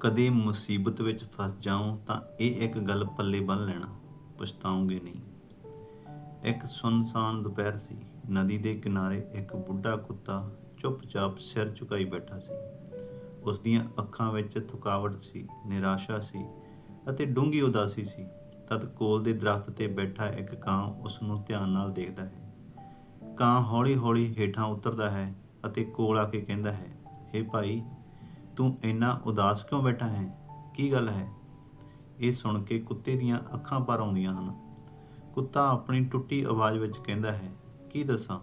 ਕਦੇ ਮੁਸੀਬਤ ਵਿੱਚ ਫਸ ਜਾਓ ਤਾਂ ਇਹ ਇੱਕ ਗੱਲ ਪੱਲੇ ਬੰਨ ਲੈਣਾ, ਪਛਤਾਉਂਗੇ ਨਹੀਂ। ਇੱਕ ਸੁਨਸਾਨ ਦੁਪਹਿਰ ਸੀ। ਨਦੀ ਦੇ ਕਿਨਾਰੇ ਇੱਕ ਬੁੱਢਾ ਕੁੱਤਾ ਚੁੱਪਚਾਪ ਸਿਰ ਝੁਕਾਈ ਬੈਠਾ ਸੀ। ਉਸ ਦੀਆਂ ਅੱਖਾਂ ਵਿੱਚ ਥਕਾਵਟ ਸੀ, ਨਿਰਾਸ਼ਾ ਸੀ ਅਤੇ ਡੂੰਘੀ ਉਦਾਸੀ ਸੀ। ਤਦ ਕੋਲ ਦੇ ਦਰਖਤ ਤੇ ਬੈਠਾ ਇੱਕ ਕਾਂ ਉਸ ਨੂੰ ਧਿਆਨ ਨਾਲ ਦੇਖਦਾ ਹੈ। ਕਾਂ ਹੌਲੀ-ਹੌਲੀ ਹੇਠਾਂ ਉਤਰਦਾ ਹੈ ਅਤੇ ਕੋਲ ਆ ਕੇ ਕਹਿੰਦਾ ਹੈ, ਹੇ ਭਾਈ ਤੂੰ ਇੰਨਾ ਉਦਾਸ ਕਿਉਂ ਬੈਠਾ ਹੈ? ਕੀ ਗੱਲ ਹੈ? ਇਹ ਸੁਣ ਕੇ ਕੁੱਤੇ ਦੀਆਂ ਅੱਖਾਂ ਭਰ ਆਉਂਦੀਆਂ ਹਨ। ਕੁੱਤਾ ਆਪਣੀ ਟੁੱਟੀ ਆਵਾਜ਼ ਵਿੱਚ ਕਹਿੰਦਾ ਹੈ, ਕੀ ਦੱਸਾਂ?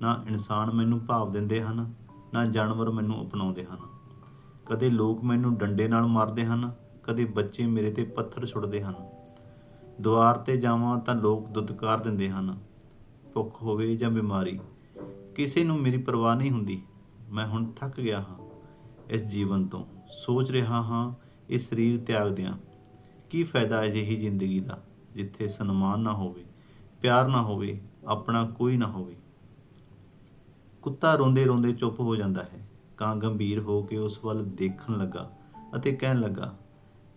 ਨਾ ਇਨਸਾਨ ਮੈਨੂੰ ਭਾਵ ਦਿੰਦੇ ਹਨ, ਨਾ ਜਾਨਵਰ ਮੈਨੂੰ ਅਪਣਾਉਂਦੇ ਹਨ। ਕਦੇ ਲੋਕ ਮੈਨੂੰ ਡੰਡੇ ਨਾਲ ਮਾਰਦੇ ਹਨ, ਕਦੇ ਬੱਚੇ ਮੇਰੇ ਤੇ ਪੱਥਰ ਛੁੱਟਦੇ ਹਨ। ਦੁਆਰ ਤੇ ਜਾਵਾਂ ਤਾਂ ਲੋਕ ਦੁਦਕਾਰ ਦਿੰਦੇ ਹਨ। ਭੁੱਖ ਹੋਵੇ ਜਾਂ ਬਿਮਾਰੀ, ਕਿਸੇ ਨੂੰ ਮੇਰੀ ਪਰਵਾਹ ਨਹੀਂ ਹੁੰਦੀ। ਮੈਂ ਹੁਣ ਥੱਕ ਗਿਆ ਹਾਂ। ਇਸ ਜੀਵਨ ਤੋਂ। ਸੋਚ ਰਿਹਾ ਹਾਂ ਇਹ ਸਰੀਰ ਤਿਆਗ ਦਿਆਂ ਕੀ ਫਾਇਦਾ ਅਜਿਹੀ ਜ਼ਿੰਦਗੀ ਦਾ, ਜਿੱਥੇ ਸਨਮਾਨ ਨਾ ਹੋਵੇ, ਪਿਆਰ ਨਾ ਹੋਵੇ, ਆਪਣਾ ਕੋਈ ਨਾ ਹੋਵੇ। ਕੁੱਤਾ ਰੋਂਦੇ ਰੋਂਦੇ ਚੁੱਪ ਹੋ ਜਾਂਦਾ ਹੈ। ਕਾਂ ਗੰਭੀਰ ਹੋ ਕੇ ਉਸ ਵੱਲ ਦੇਖਣ ਲੱਗਾ ਅਤੇ ਕਹਿਣ ਲੱਗਾ,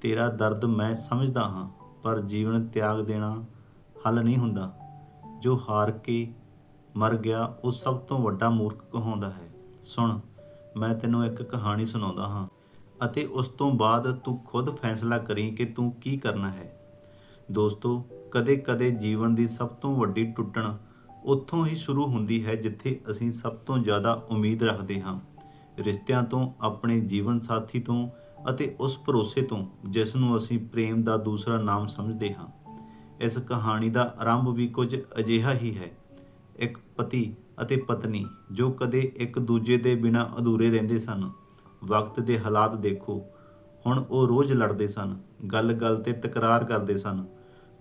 ਤੇਰਾ ਦਰਦ ਮੈਂ ਸਮਝਦਾ ਹਾਂ, ਪਰ ਜੀਵਨ ਤਿਆਗ ਦੇਣਾ ਹੱਲ ਨਹੀਂ ਹੁੰਦਾ। ਜੋ ਹਾਰ ਕੇ ਮਰ ਗਿਆ, ਉਹ ਸਭ ਤੋਂ ਵੱਡਾ ਮੂਰਖ ਕਹਾਉਂਦਾ ਹੈ। ਸੁਣ ਮੈਂ ਤੈਨੂੰ ਇੱਕ ਕਹਾਣੀ ਸੁਣਾਉਂਦਾ ਹਾਂ ਅਤੇ ਉਸ ਤੋਂ ਬਾਅਦ ਤੂੰ ਖੁਦ ਫੈਸਲਾ ਕਰੀਂ ਕਿ ਤੂੰ ਕੀ ਕਰਨਾ ਹੈ। ਦੋਸਤੋ, ਕਦੇ-ਕਦੇ ਜੀਵਨ ਦੀ ਸਭ ਤੋਂ ਵੱਡੀ ਟੁੱਟਣ ਉੱਥੋਂ ਹੀ ਸ਼ੁਰੂ ਹੁੰਦੀ ਹੈ ਜਿੱਥੇ ਅਸੀਂ ਸਭ ਤੋਂ ਜ਼ਿਆਦਾ ਉਮੀਦ ਰੱਖਦੇ ਹਾਂ। ਰਿਸ਼ਤਿਆਂ ਤੋਂ, ਆਪਣੇ ਜੀਵਨ ਸਾਥੀ ਤੋਂ ਅਤੇ ਉਸ ਭਰੋਸੇ ਤੋਂ, ਜਿਸ ਨੂੰ ਅਸੀਂ ਪ੍ਰੇਮ ਦਾ ਦੂਸਰਾ ਨਾਮ ਸਮਝਦੇ ਹਾਂ। ਇਸ ਕਹਾਣੀ ਦਾ ਆਰੰਭ ਵੀ ਕੁਝ ਅਜਿਹਾ ਹੀ ਹੈ। ਇੱਕ ਪਤੀ ਅਤੇ ਪਤਨੀ, ਜੋ ਕਦੇ ਇੱਕ ਦੂਜੇ ਦੇ ਬਿਨਾਂ ਅਧੂਰੇ ਰਹਿੰਦੇ ਸਨ। ਵਕਤ ਦੇ ਹਾਲਾਤ ਦੇਖੋ। ਹੁਣ ਉਹ ਰੋਜ਼ ਲੜਦੇ ਸਨ, ਗੱਲ-ਗੱਲ ਤੇ ਤਕਰਾਰ ਕਰਦੇ ਸਨ।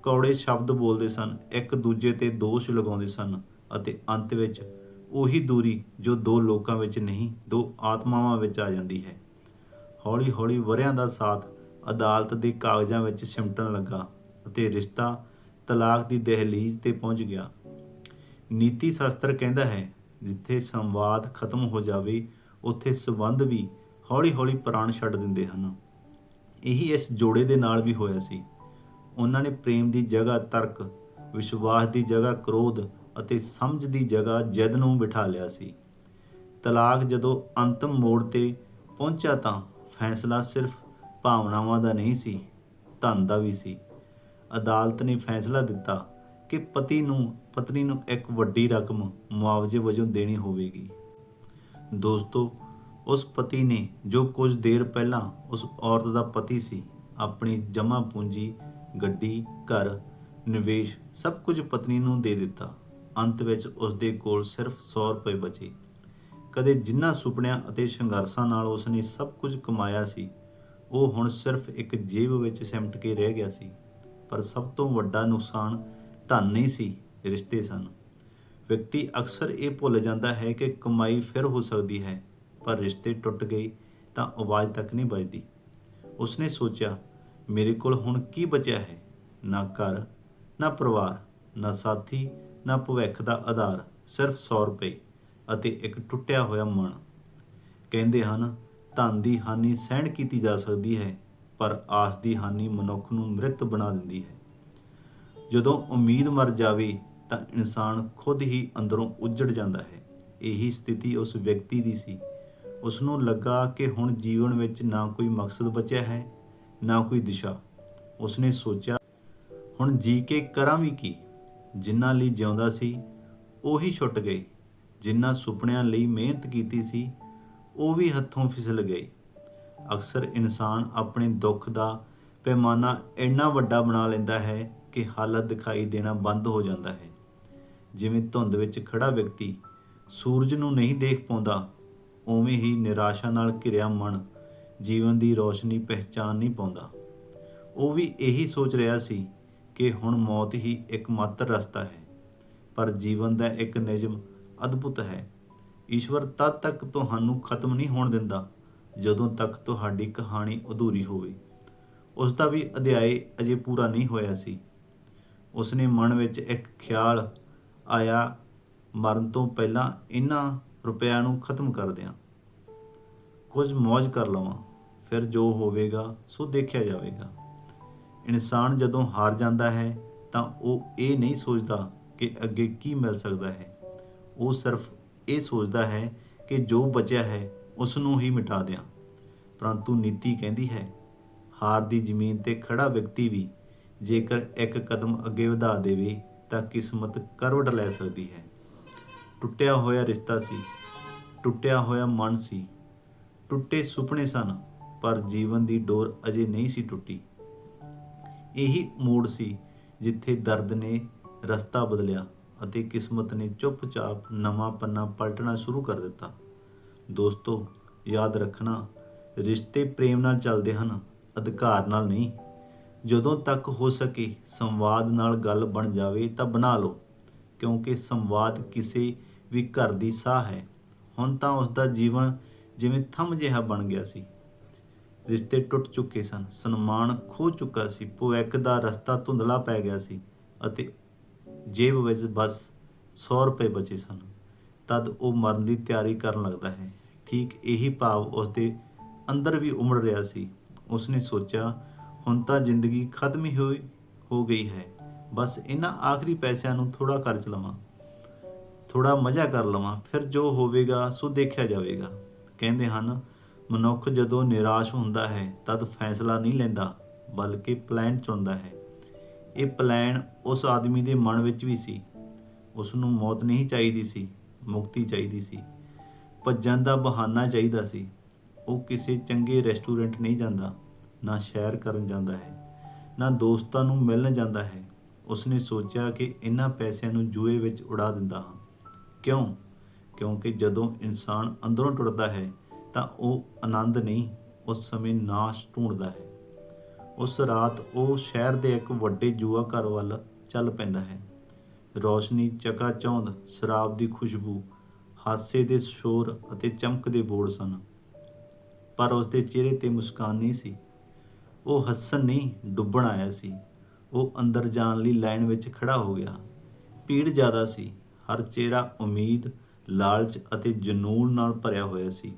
ਕੌੜੇ ਸ਼ਬਦ ਬੋਲਦੇ ਸਨ, ਇੱਕ ਦੂਜੇ ਤੇ ਦੋਸ਼ ਲਗਾਉਂਦੇ ਸਨ ਅਤੇ ਅੰਤ ਵਿੱਚ ਉਹੀ ਦੂਰੀ ਜੋ ਦੋ ਲੋਕਾਂ ਵਿੱਚ ਨਹੀਂ, ਦੋ ਆਤਮਾਵਾਂ ਵਿੱਚ ਆ ਜਾਂਦੀ ਹੈ। ਹੌਲੀ-ਹੌਲੀ ਵਰਿਆਂ ਦਾ ਸਾਥ ਅਦਾਲਤ ਦੇ ਕਾਗਜ਼ਾਂ ਵਿੱਚ ਸਿਮਟਣ ਲੱਗਾ ਅਤੇ ਰਿਸ਼ਤਾ ਤਲਾਕ ਦੀ ਦਹਲੀਜ਼ ਤੇ ਪਹੁੰਚ ਗਿਆ। ਨੀਤੀ ਸ਼ਾਸਤਰ ਕਹਿੰਦਾ ਹੈ, ਜਿੱਥੇ ਸੰਵਾਦ ਖਤਮ ਹੋ ਜਾਵੇ, ਉੱਥੇ ਸਬੰਧ ਵੀ ਹੌਲੀ-ਹੌਲੀ ਪ੍ਰਾਣ ਛੱਡ ਦਿੰਦੇ ਹਨ। ਇਹੀ ਇਸ ਜੋੜੇ ਦੇ ਨਾਲ ਵੀ ਹੋਇਆ ਸੀ। ਉਹਨਾਂ ਨੇ ਪ੍ਰੇਮ ਦੀ ਜਗ੍ਹਾ ਤਰਕ, ਵਿਸ਼ਵਾਸ ਦੀ ਜਗ੍ਹਾ ਕ੍ਰੋਧ ਅਤੇ ਸਮਝ ਦੀ ਜਗ੍ਹਾ ਜਿੱਦ ਨੂੰ ਬਿਠਾ ਲਿਆ ਸੀ। ਤਲਾਕ ਜਦੋਂ ਅੰਤਮ ਮੋੜ ਤੇ ਪਹੁੰਚਿਆ ਤਾਂ ਫੈਸਲਾ ਸਿਰਫ ਭਾਵਨਾਵਾਂ ਦਾ ਨਹੀਂ ਸੀ, ਧਨ ਦਾ ਵੀ ਸੀ। ਅਦਾਲਤ ਨੇ ਫੈਸਲਾ ਦਿੱਤਾ ਕਿ ਪਤੀ ਨੂੰ, ਪਤਨੀ ਨੂੰ ਇੱਕ ਵੱਡੀ ਰਕਮ ਮੁਆਵਜ਼ੇ ਵਜੋਂ ਦੇਣੀ ਹੋਵੇਗੀ। ਦੋਸਤੋ, ਉਸ ਪਤੀ ਨੇ ਜੋ ਕੁਝ ਦੇਰ ਪਹਿਲਾਂ ਉਸ ਔਰਤ ਦਾ ਪਤੀ ਸੀ, ਆਪਣੀ ਜਮ੍ਹਾਂ ਪੂੰਜੀ, ਗੱਡੀ, ਘਰ, ਨਿਵੇਸ਼, ਸਭ ਕੁਝ ਪਤਨੀ ਨੂੰ ਦੇ ਦਿੱਤਾ। ਅੰਤ ਵਿੱਚ ਉਸ ਦੇ ਕੋਲ ਸਿਰਫ 100 ਰੁਪਏ ਬਚੇ। ਕਦੇ ਜਿੰਨਾ ਸੁਪਨਿਆਂ ਅਤੇ ਸੰਘਰਸ਼ਾਂ ਨਾਲ ਉਸ ਨੇ ਸਭ ਕੁਝ ਕਮਾਇਆ ਸੀ, ਉਹ ਹੁਣ ਸਿਰਫ ਇੱਕ ਜੇਬ ਵਿੱਚ ਸਿਮਟ ਕੇ ਰਹਿ ਗਿਆ ਸੀ। ਪਰ ਸਭ ਤੋਂ ਵੱਡਾ ਨੁਕਸਾਨ ਧਨ ਨਹੀਂ ਸੀ, ਰਿਸ਼ਤੇ ਸਨ। ਵਿਅਕਤੀ ਅਕਸਰ ਇਹ ਭੁੱਲ ਜਾਂਦਾ ਹੈ ਕਿ ਕਮਾਈ ਫਿਰ ਹੋ ਸਕਦੀ ਹੈ, ਪਰ ਰਿਸ਼ਤੇ ਟੁੱਟ ਗਏ ਤਾਂ ਆਵਾਜ਼ ਤੱਕ ਨਹੀਂ ਵੱਜਦੀ। ਉਸਨੇ ਸੋਚਿਆ, ਮੇਰੇ ਕੋਲ ਹੁਣ ਕੀ ਬਚਿਆ ਹੈ? ਨਾ ਘਰ, ਨਾ ਪਰਿਵਾਰ, ਨਾ ਸਾਥੀ, ਨਾ ਭਵਿੱਖ ਦਾ ਆਧਾਰ, ਸਿਰਫ 100 ਰੁਪਏ ਅਤੇ ਇੱਕ ਟੁੱਟਿਆ ਹੋਇਆ ਮਨ ਕਹਿੰਦੇ ਹਨ, ਧਨ ਦੀ ਹਾਨੀ ਸਹਿਣ ਕੀਤੀ ਜਾ ਸਕਦੀ ਹੈ, ਪਰ ਆਸ ਦੀ ਹਾਨੀ ਮਨੁੱਖ ਨੂੰ ਮ੍ਰਿਤ ਬਣਾ ਦਿੰਦੀ ਹੈ। ਜਦੋਂ ਉਮੀਦ ਮਰ ਜਾਵੇ ਤਾਂ ਇਨਸਾਨ ਖੁਦ ਹੀ ਅੰਦਰੋਂ ਉੱਜੜ ਜਾਂਦਾ ਹੈ। ਇਹੀ ਸਥਿਤੀ ਉਸ ਵਿਅਕਤੀ ਦੀ ਸੀ। ਉਸ ਨੂੰ ਲੱਗਾ ਕਿ ਹੁਣ ਜੀਵਨ ਵਿੱਚ ਨਾ ਕੋਈ ਮਕਸਦ ਬਚਿਆ ਹੈ, ਨਾ ਕੋਈ ਦਿਸ਼ਾ। ਉਸਨੇ ਸੋਚਿਆ, ਹੁਣ ਜੀ ਕੇ ਕਰਾਂ ਵੀ ਕੀ? ਜਿਨ੍ਹਾਂ ਲਈ ਜਿਉਂਦਾ ਸੀ, ਉਹੀ ਛੁੱਟ ਗਏ। ਜਿਨ੍ਹਾਂ ਸੁਪਨਿਆਂ ਲਈ ਮਿਹਨਤ ਕੀਤੀ ਸੀ, ਉਹ ਵੀ ਹੱਥੋਂ ਫਿਸਲ ਗਏ। ਅਕਸਰ ਇਨਸਾਨ ਆਪਣੇ ਦੁੱਖ ਦਾ ਪੈਮਾਨਾ ਇੰਨਾ ਵੱਡਾ ਬਣਾ ਲੈਂਦਾ ਹੈ ਕਿ ਹਾਲਤ ਦਿਖਾਈ ਦੇਣਾ ਬੰਦ ਹੋ ਜਾਂਦਾ ਹੈ। ਜਿਵੇਂ ਧੁੰਦ ਵਿੱਚ ਖੜਾ ਵਿਅਕਤੀ ਸੂਰਜ ਨੂੰ ਨਹੀਂ ਦੇਖ ਪਾਉਂਦਾ, ਉਵੇਂ ਹੀ ਨਿਰਾਸ਼ਾ ਨਾਲ ਘਿਰਿਆ ਮਨ ਜੀਵਨ ਦੀ ਰੋਸ਼ਨੀ ਪਹਿਚਾਨ ਨਹੀਂ ਪਾਉਂਦਾ। ਉਹ ਵੀ ਇਹੀ ਸੋਚ ਰਿਹਾ ਸੀ ਕਿ ਹੁਣ ਮੌਤ ਹੀ ਇੱਕਮਾਤਰ ਰਸਤਾ ਹੈ, ਪਰ ਜੀਵਨ ਦਾ ਇੱਕ ਨਿਯਮ ਅਦਭੁਤ ਹੈ। ਈਸ਼ਵਰ ਤਦ ਤੱਕ ਤੁਹਾਨੂੰ ਖਤਮ ਨਹੀਂ ਹੋਣ ਦਿੰਦਾ, ਜਦੋਂ ਤੱਕ ਤੁਹਾਡੀ ਕਹਾਣੀ ਅਧੂਰੀ ਹੋਵੇ। ਉਸ ਦਾ ਵੀ ਅਧਿਆਇ ਅਜੇ ਪੂਰਾ ਨਹੀਂ ਹੋਇਆ ਸੀ। ਉਸਨੇ ਮਨ ਵਿੱਚ ਇੱਕ ਖਿਆਲ ਆਇਆ, ਮਰਨ ਤੋਂ ਪਹਿਲਾਂ ਇਹਨਾਂ ਰੁਪਿਆਂ ਨੂੰ ਖਤਮ ਕਰ ਦਿਆਂ। ਕੁਝ ਮौज ਕਰ ਲਵਾਂ, ਫਿਰ ਜੋ ਹੋਵੇਗਾ, ਸੋ ਦੇਖਿਆ ਜਾਵੇਗਾ। ਇਨਸਾਨ ਜਦੋਂ ਹਾਰ ਜਾਂਦਾ ਹੈ, ਤਾਂ ਉਹ ਇਹ ਨਹੀਂ ਸੋਚਦਾ ਕਿ ਅੱਗੇ ਕੀ ਮਿਲ ਸਕਦਾ ਹੈ। ਉਹ ਸਿਰਫ ਇਹ ਸੋਚਦਾ ਹੈ ਕਿ ਜੋ ਬਚਿਆ ਹੈ ਉਸ ਨੂੰ ਹੀ ਮਿਟਾ ਦਿਆਂ। ਪਰੰਤੂ ਨੀਤੀ ਕਹਿੰਦੀ ਹੈ, ਹਾਰ ਦੀ ਜ਼ਮੀਨ ਤੇ ਖੜਾ ਵਿਅਕਤੀ ਵੀ ਜੇਕਰ ਇੱਕ ਕਦਮ ਅੱਗੇ ਵਧਾ ਦੇਵੇ ਤਾਂ ਕਿਸਮਤ ਕਰਵਟ ਲੈ ਸਕਦੀ ਹੈ। ਟੁੱਟਿਆ ਹੋਇਆ ਰਿਸ਼ਤਾ ਸੀ, ਟੁੱਟਿਆ ਹੋਇਆ ਮਨ ਸੀ, ਟੁੱਟੇ ਸੁਪਨੇ ਸਨ, ਪਰ ਜੀਵਨ ਦੀ ਡੋਰ ਅਜੇ ਨਹੀਂ ਸੀ ਟੁੱਟੀ। ਇਹੀ ਮੋੜ ਸੀ ਜਿੱਥੇ ਦਰਦ ਨੇ ਰਸਤਾ ਬਦਲਿਆ ਅਤੇ ਕਿਸਮਤ ਨੇ ਚੁੱਪਚਾਪ ਨਵਾਂ ਪੰਨਾ ਪਲਟਣਾ ਸ਼ੁਰੂ ਕਰ ਦਿੱਤਾ। ਦੋਸਤੋ, ਯਾਦ ਰੱਖਣਾ, ਰਿਸ਼ਤੇ ਪ੍ਰੇਮ ਨਾਲ ਚੱਲਦੇ ਹਨ, ਅਧਿਕਾਰ ਨਾਲ ਨਹੀਂ। ਜਦੋਂ ਤੱਕ ਹੋ ਸਕੇ ਸੰਵਾਦ ਨਾਲ ਗੱਲ ਬਣ ਜਾਵੇ ਤਾਂ ਬਣਾ ਲਓ, ਕਿਉਂਕਿ ਸੰਵਾਦ ਕਿਸੇ ਵੀ ਘਰ ਦੀ ਸਾਹ ਹੈ। ਹੁਣ ਤਾਂ ਉਸ ਦਾ ਜੀਵਨ ਜਿਵੇਂ ਥੰਮ ਜਿਹਾ ਬਣ ਗਿਆ ਸੀ। ਰਿਸ਼ਤੇ ਟੁੱਟ ਚੁੱਕੇ ਸਨ, ਸਨਮਾਨ ਖੋ ਚੁੱਕਾ ਸੀ, ਭਵਿੱਖ ਦਾ ਰਸਤਾ ਧੁੰਦਲਾ ਪੈ ਗਿਆ ਸੀ ਅਤੇ ਜੇਬ ਵਿੱਚ ਬਸ 100 ਰੁਪਏ ਬਚੇ ਸਨ। ਤਦ ਉਹ ਮਰਨ ਦੀ ਤਿਆਰੀ ਕਰਨ ਲੱਗਦਾ ਹੈ। ਠੀਕ ਇਹੀ ਭਾਵ ਉਸ ਦੇ ਅੰਦਰ ਵੀ ਉਮੜ ਰਿਹਾ ਸੀ। ਉਸਨੇ ਸੋਚਿਆ ਹੁਣ ਤਾਂ ਜ਼ਿੰਦਗੀ ਖਤਮ ਹੀ ਹੋਈ, ਹੋ ਗਈ ਹੈ। ਬਸ ਇਹਨਾਂ ਆਖਰੀ ਪੈਸਿਆਂ ਨੂੰ ਥੋੜਾ ਖਰਚ ਲਵਾਂ ਥੋੜਾ ਮਜ਼ਾ ਕਰ ਲਵਾਂ, ਫਿਰ ਜੋ ਹੋਵੇਗਾ ਸੋ ਦੇਖਿਆ ਜਾਵੇਗਾ। ਕਹਿੰਦੇ ਹਨ, ਮਨੁੱਖ ਜਦੋਂ ਨਿਰਾਸ਼ ਹੁੰਦਾ ਹੈ, ਤਦ ਫੈਸਲਾ ਨਹੀਂ ਲੈਂਦਾ, ਬਲਕਿ ਪਲਾਨ ਚੁਣਦਾ ਹੈ। ਇਹ ਪਲਾਨ ਉਸ ਆਦਮੀ ਦੇ ਮਨ ਵਿੱਚ ਵੀ ਸੀ। ਉਸ ਨੂੰ ਮੌਤ ਨਹੀਂ ਚਾਹੀਦੀ ਸੀ, ਮੁਕਤੀ ਚਾਹੀਦੀ ਸੀ। ਭੱਜਣ ਦਾ ਬਹਾਨਾ ਚਾਹੀਦਾ ਸੀ। ਉਹ ਕਿਸੇ ਚੰਗੇ ਰੈਸਟੋਰੈਂਟ ਨਹੀਂ ਜਾਂਦਾ। ਨਾ ਸ਼ਹਿਰ ਕਰਨ ਜਾਂਦਾ ਹੈ, ਨਾ ਦੋਸਤਾਂ ਨੂੰ ਮਿਲਣ ਜਾਂਦਾ ਹੈ। ਉਸਨੇ ਸੋਚਿਆ ਕਿ ਇਹਨਾਂ ਪੈਸਿਆਂ ਨੂੰ ਜੂਏ ਵਿੱਚ ਉਡਾ ਦਿੰਦਾ ਹਾਂ। ਕਿਉਂ? ਕਿਉਂਕਿ ਜਦੋਂ ਇਨਸਾਨ ਅੰਦਰੋਂ ਟੁੱਟਦਾ ਹੈ, ਤਾਂ ਉਹ ਆਨੰਦ ਨਹੀਂ, ਉਸ ਸਮੇਂ ਨਾਸ਼ ਢੂੰਡਦਾ ਹੈ। ਉਸ ਰਾਤ ਉਹ ਸ਼ਹਿਰ ਦੇ ਇੱਕ ਵੱਡੇ ਜੂਆ ਘਰ ਵੱਲ ਚੱਲ ਪੈਂਦਾ ਹੈ। ਰੌਸ਼ਨੀ, ਚਕਾ ਚੌਂਦ, ਸ਼ਰਾਬ ਦੀ ਖੁਸ਼ਬੂ, ਹਾਸੇ ਦੇ ਸ਼ੋਰ ਅਤੇ ਚਮਕਦੇ ਬੋਰਡ ਸਨ। ਪਰ ਉਸ ਦੇ ਚਿਹਰੇ ਤੇ ਮੁਸਕਾਨ ਨਹੀਂ ਸੀ। ਉਹ ਹੱਸਣ ਨਹੀਂ, ਡੁੱਬਣ ਆਇਆ ਸੀ। ਉਹ ਅੰਦਰ ਜਾਣ ਲਈ ਲਾਈਨ ਵਿੱਚ ਖੜਾ ਹੋ ਗਿਆ। ਭੀੜ ਜ਼ਿਆਦਾ ਸੀ। ਹਰ ਚਿਹਰਾ ਉਮੀਦ, ਲਾਲਚ ਅਤੇ ਜਨੂਨ ਨਾਲ ਭਰਿਆ ਹੋਇਆ ਸੀ।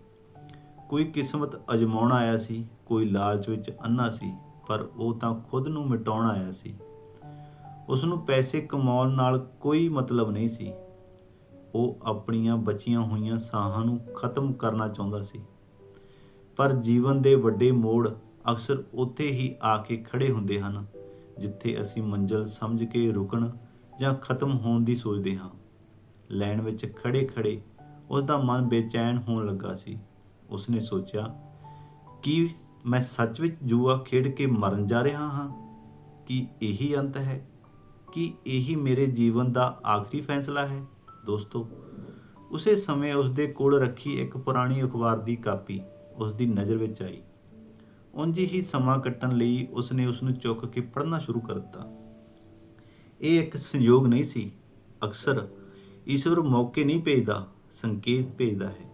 ਕੋਈ ਕਿਸਮਤ ਅਜਮਾਉਣ ਆਇਆ ਸੀ, ਕੋਈ ਲਾਲਚ ਵਿੱਚ ਅੰਨਾ ਸੀ, ਪਰ ਉਹ ਤਾਂ ਖੁਦ ਨੂੰ ਮਿਟਾਉਣ ਆਇਆ ਸੀ। ਉਸ ਨੂੰ ਪੈਸੇ ਕਮਾਉਣ ਨਾਲ ਕੋਈ ਮਤਲਬ ਨਹੀਂ ਸੀ। ਉਹ ਆਪਣੀਆਂ ਬਚੀਆਂ ਹੋਈਆਂ ਸਾਹਾਂ ਨੂੰ ਖਤਮ ਕਰਨਾ ਚਾਹੁੰਦਾ ਸੀ। ਪਰ ਜੀਵਨ ਦੇ ਵੱਡੇ ਮੋੜ ਅਕਸਰ ਉੱਥੇ ਹੀ ਆ ਕੇ ਖੜੇ ਹੁੰਦੇ ਹਨ, ਜਿੱਥੇ ਅਸੀਂ ਮੰਜ਼ਲ ਸਮਝ ਕੇ ਰੁਕਣ ਜਾਂ ਖਤਮ ਹੋਣ ਦੀ ਸੋਚਦੇ ਹਾਂ। ਲੈਣ ਵਿੱਚ ਖੜੇ-ਖੜੇ ਉਸ ਦਾ ਮਨ ਬੇਚੈਨ ਹੋਣ ਲੱਗਾ ਸੀ। ਉਸਨੇ ਸੋਚਿਆ, ਕਿ ਮੈਂ ਸੱਚ ਵਿੱਚ ਜੂਆ ਖੇਡ ਕੇ ਮਰਨ ਜਾ ਰਿਹਾ ਹਾਂ? ਕਿ ਇਹੀ ਅੰਤ ਹੈ? ਕੀ ਇਹੀ ਮੇਰੇ ਜੀਵਨ ਦਾ ਆਖਰੀ ਫੈਸਲਾ ਹੈ? ਦੋਸਤੋ, ਉਸੇ ਸਮੇਂ ਉਸ ਦੇ ਕੋਲ ਰੱਖੀ ਇੱਕ ਪੁਰਾਣੀ ਅਖਬਾਰ ਦੀ ਕਾਪੀ ਉਸ ਦੀ ਨਜ਼ਰ ਵਿੱਚ ਆਈ। ਉਂਝ ਹੀ ਸਮਾਂ ਕੱਟਣ ਲਈ ਉਸਨੇ ਉਸ ਨੂੰ ਚੁੱਕ ਕੇ ਪੜ੍ਹਨਾ ਸ਼ੁਰੂ ਕਰ ਦਿੱਤਾ। ਇਹ ਇੱਕ ਸੰਯੋਗ ਨਹੀਂ ਸੀ। ਅਕਸਰ ਈਸ਼ਵਰ ਮੌਕੇ ਨਹੀਂ ਭੇਜਦਾ, ਸੰਕੇਤ ਭੇਜਦਾ ਹੈ।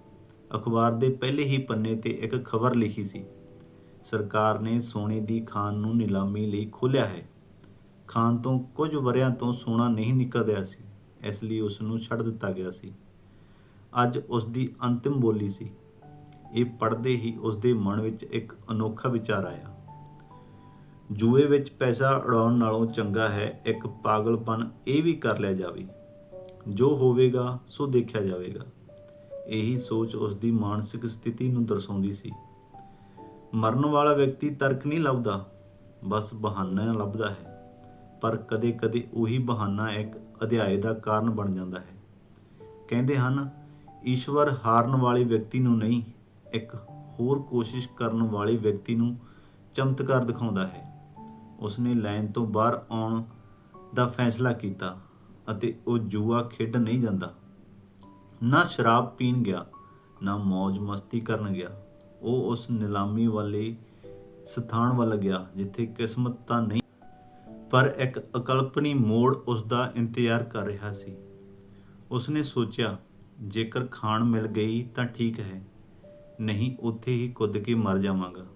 ਅਖਬਾਰ ਦੇ ਪਹਿਲੇ ਹੀ ਪੰਨੇ ਤੇ ਇੱਕ ਖਬਰ ਲਿਖੀ ਸੀ। ਸਰਕਾਰ ਨੇ ਸੋਨੇ ਦੀ ਖਾਨ ਨੂੰ ਨਿਲਾਮੀ ਲਈ ਖੋਲ੍ਹਿਆ ਹੈ। ਖਾਨ ਤੋਂ ਕੁਝ ਵਰਿਆਂ ਤੋਂ ਸੋਨਾ ਨਹੀਂ ਨਿਕਲ ਰਿਹਾ ਸੀ, ਇਸ ਲਈ ਉਸ ਨੂੰ ਛੱਡ ਦਿੱਤਾ ਗਿਆ ਸੀ। ਅੱਜ ਉਸ ਦੀ ਅੰਤਿਮ ਬੋਲੀ ਸੀ। ਇਹ ਪੜ੍ਹਦੇ ਹੀ ਉਸ ਦੇ ਮਨ ਵਿੱਚ ਇੱਕ ਅਨੋਖਾ ਵਿਚਾਰ ਆਇਆ। ਜੂਏ ਵਿੱਚ ਪੈਸਾ ਉਡਾਉਣ ਨਾਲੋਂ ਚੰਗਾ ਹੈ, ਇੱਕ ਪਾਗਲਪਨ ਇਹ ਵੀ ਕਰ ਲਿਆ ਜਾਵੇ। ਜੋ ਹੋਵੇਗਾ, ਸੋ ਦੇਖਿਆ ਜਾਵੇਗਾ। ਇਹੀ ਸੋਚ ਉਸ ਦੀ ਮਾਨਸਿਕ ਸਥਿਤੀ ਨੂੰ ਦਰਸਾਉਂਦੀ ਸੀ। ਮਰਨ ਵਾਲਾ ਵਿਅਕਤੀ ਤਰਕ ਨਹੀਂ ਲੱਭਦਾ, ਬਸ ਬਹਾਨਾ ਲੱਭਦਾ ਹੈ। ਪਰ ਕਦੇ-ਕਦੇ ਉਹੀ ਬਹਾਨਾ ਇੱਕ ਅਧਿਆਏ ਦਾ ਕਾਰਨ ਬਣ ਜਾਂਦਾ ਹੈ। ਕਹਿੰਦੇ ਹਨ, ਈਸ਼ਵਰ ਹਾਰਨ ਵਾਲੇ ਵਿਅਕਤੀ ਨੂੰ ਨਹੀਂ ਇੱਕ ਹੋਰ ਕੋਸ਼ਿਸ਼ ਕਰਨ ਵਾਲੇ ਵਿਅਕਤੀ ਨੂੰ ਚਮਤਕਾਰ ਦਿਖਾਉਂਦਾ ਹੈ। ਉਸਨੇ ਲਾਈਨ ਤੋਂ ਬਾਹਰ ਆਉਣ ਦਾ ਫੈਸਲਾ ਕੀਤਾ ਅਤੇ ਉਹ ਜੂਆ ਖੇਡ ਨਹੀਂ ਜਾਂਦਾ। ਨਾ ਸ਼ਰਾਬ ਪੀਣ ਗਿਆ, ਨਾ ਮौज ਮਸਤੀ ਕਰਨ ਗਿਆ। ਉਹ ਉਸ ਨਿਲਾਮੀ ਵਾਲੇ ਸਥਾਨ ਵੱਲ ਗਿਆ, ਜਿੱਥੇ ਕਿਸਮਤ ਤਾਂ ਨਹੀਂ, ਪਰ ਇੱਕ ਅਕਲਪਨੀ ਮੋੜ ਉਸ ਦਾ ਇੰਤਜ਼ਾਰ ਕਰ ਰਿਹਾ ਸੀ। ਉਸਨੇ ਸੋਚਿਆ, ਜੇਕਰ ਖਾਣ ਮਿਲ ਗਈ ਤਾਂ ਠੀਕ ਹੈ। ਨਹੀਂ, ਉੱਥੇ ਹੀ ਕੁੱਦ ਕੇ ਮਰ ਜਾਵਾਂਗਾ।